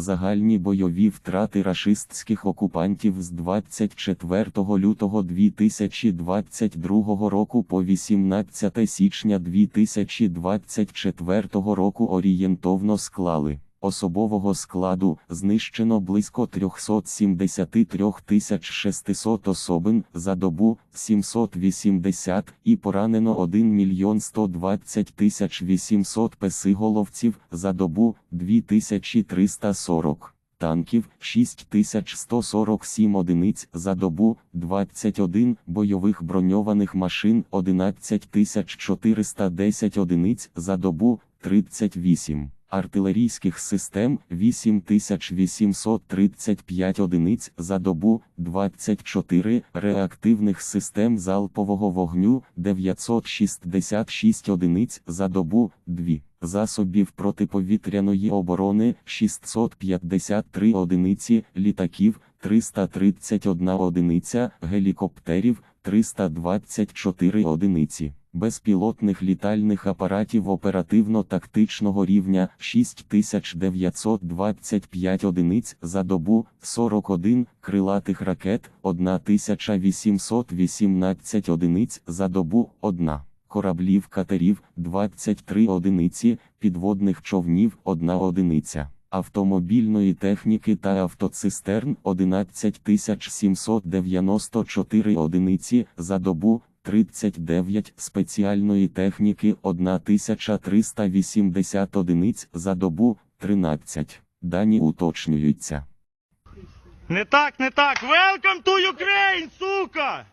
Загальні бойові втрати рашистських окупантів з 24 лютого 2022 року по 18 січня 2024 року орієнтовно склали. Особового складу знищено близько 373 600 особин за добу 780 і поранено 1 мільйон 120 тисяч 800 песиголовців за добу 2340. Танків 6147 одиниць за добу, 21 бойових броньованих машин 11410 одиниць за добу, 38 артилерійських систем 8835 одиниць за добу, 24 реактивних систем залпового вогню 966 одиниць за добу, 2 засобів протиповітряної оборони 653 одиниці літаків 331 одиниця гелікоптерів 324 одиниці безпілотних літальних апаратів оперативно-тактичного рівня 6925 одиниць за добу, 41 крилатих ракет, 1818 одиниць за добу, 1 кораблів катерів, 23 одиниці, підводних човнів, 1 одиниця. Автомобільної техніки та автоцистерн 11794 одиниці за добу, 39 спеціальної техніки 1380 одиниць за добу 13. Дані уточнюються. Не так, не так. Welcome to Ukraine, сука!